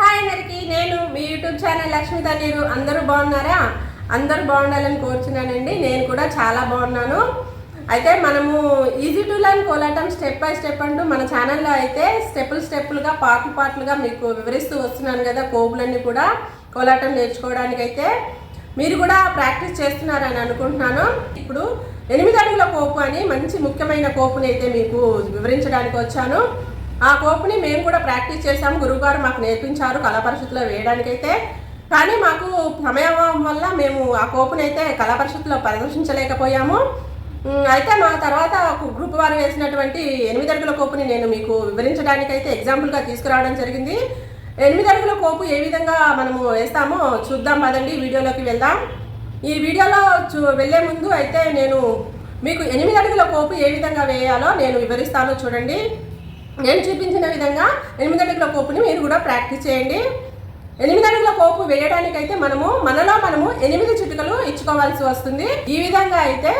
Hi అందరికీ. నేను మీ యూట్యూబ్ ఛానల్ లక్ష్మి తన్నీరు అందరూ బాగున్నారా? అందరూ బాగుండాలని కోరుచున్నానండి. నేను కూడా చాలా బాగున్నాను. అయితే మనము easy to learn Kolatam step by step అంటూ మన ఛానల్లో అయితే స్టెప్పులు స్టెప్పులుగా పాటలు పాటలుగా మీకు వివరిస్తూ వస్తున్నాను కదా కోబులన్నీ కూడా కోలాటం నేర్చుకోవడానికి అయితే మీరు కూడా ప్రాక్టీస్ చేస్తున్నారని అనుకుంటున్నాను. ఇప్పుడు ఎనిమిది అడుగుల కోపు అని మంచి ముఖ్యమైన కోపుని అయితే మీకు వివరించడానికి వచ్చాను. ఆ కోపుని మేము కూడా ప్రాక్టీస్ చేసాము గురువుగారు మాకు నేర్పించారు కళా పరిషత్తులో వేయడానికైతే. కానీ మాకు సమయం వల్ల మేము ఆ కోపుని అయితే కళా పరిషత్లో ప్రదర్శించలేకపోయాము. అయితే మా తర్వాత ఒక గ్రూప్ వారు వేసినటువంటి ఎనిమిది అడుగుల కోపుని నేను మీకు వివరించడానికైతే ఎగ్జాంపుల్గా తీసుకురావడం జరిగింది. ఎనిమిది అడుగుల కోపు ఏ విధంగా మనము వేస్తామో చూద్దాం పదండి వీడియోలోకి వెళ్దాం. ఈ వీడియోలో చూ వెళ్ళే ముందు అయితే నేను మీకు ఎనిమిది అడుగుల కోపు ఏ విధంగా వేయాలో నేను వివరిస్తాను చూడండి. నేను చూపించిన విధంగా ఎనిమిది అడుగుల కోపుని మీరు కూడా ప్రాక్టీస్ చేయండి. ఎనిమిది అడుగుల కోపు వేయడానికైతే మనము మనలో మనము ఎనిమిది చిటుకలు ఇచ్చుకోవాల్సి వస్తుంది. ఈ విధంగా అయితే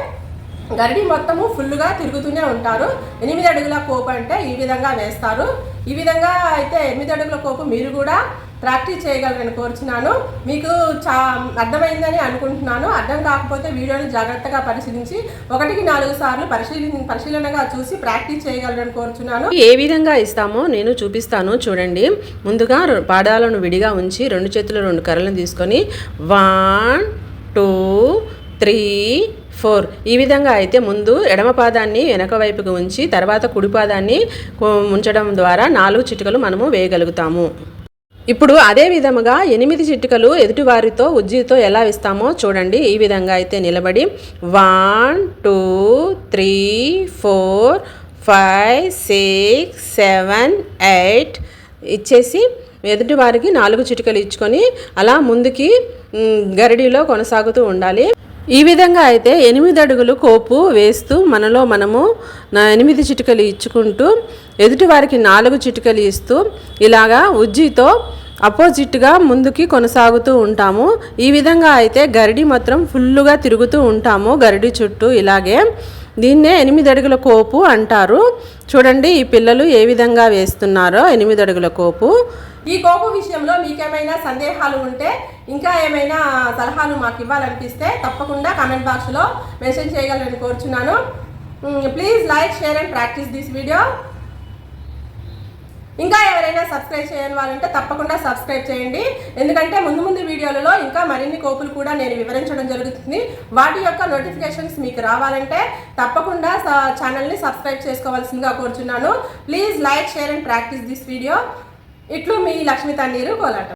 గరిడి మొత్తము ఫుల్గా తిరుగుతూనే ఉంటారు. ఎనిమిది అడుగుల కోపు అంటే ఈ విధంగా వేస్తారు. ఈ విధంగా అయితే ఎనిమిది అడుగుల కోపు మీరు కూడా ప్రాక్టీస్ చేయగలరని కోరుచున్నాను. మీకు చా అర్థమైందని అనుకుంటున్నాను. అర్థం కాకపోతే వీడియోని జాగ్రత్తగా పరిశీలించి ఒకటికి నాలుగు సార్లు పరిశీలి పరిశీలనగా చూసి ప్రాక్టీస్ చేయగలరని కోరుచున్నాను. ఏ విధంగా ఇస్తామో నేను చూపిస్తాను చూడండి. ముందుగా పాదాలను విడిగా ఉంచి రెండు చేతులు రెండు కర్రలను తీసుకొని వన్ టూ త్రీ ఫోర్. ఈ విధంగా అయితే ముందు ఎడమ పాదాన్ని వెనక వైపుకు ఉంచి తర్వాత కుడి పాదాన్ని ఉంచడం ద్వారా నాలుగు చిటికలు మనము వేయగలుగుతాము. ఇప్పుడు అదే విధముగా ఎనిమిది చిటికలు ఎదుటివారితో ఉజ్జితో ఎలా ఇస్తామో చూడండి. ఈ విధంగా అయితే నిలబడి one two three four five six seven eight ఇచ్చేసి ఎదుటివారికి నాలుగు చిటికలు ఇచ్చుకొని అలా ముందుకి గరిడీలో కొనసాగుతూ ఉండాలి. ఈ విధంగా అయితే ఎనిమిది అడుగులు కోపు వేస్తూ మనలో మనము నా ఎనిమిది చిటికలు ఇచ్చుకుంటూ ఎదుటివారికి నాలుగు చిటికలు ఇస్తూ ఇలాగా ఉజ్జితో అపోజిట్గా ముందుకి కొనసాగుతూ ఉంటాము. ఈ విధంగా అయితే గరిడి మాత్రం ఫుల్లుగా తిరుగుతూ ఉంటాము. గరిడి చుట్టూ ఇలాగే దీన్నే ఎనిమిది అడుగుల కోపు అంటారు. చూడండి ఈ పిల్లలు ఏ విధంగా వేస్తున్నారో ఎనిమిది అడుగుల కోపు. ఈ కోపు విషయంలో మీకేమైనా సందేహాలు ఉంటే ఇంకా ఏమైనా సలహాలు మాకు ఇవ్వాలనిపిస్తే తప్పకుండా కామెంట్ బాక్స్లో మెన్షన్ చేయగలరని కోరుచున్నాను. Please like share and practice this video ఇంకా ఎవరైనా సబ్స్క్రైబ్ చేయని వాళ్ళంటే తప్పకుండా సబ్స్క్రైబ్ చేయండి. ఎందుకంటే ముందు ముందు వీడియోలలో ఇంకా మరిన్ని కోపులు కూడా నేను వివరించడం జరుగుతుంది. వాటి యొక్క నోటిఫికేషన్స్ మీకు రావాలంటే తప్పకుండా ఛానల్ని సబ్స్క్రైబ్ చేసుకోవాల్సిందిగా కోరుచున్నాను. Please like share and practice this video ఇట్లు మీ లక్ష్మీ తన్నీరు కోలాటం.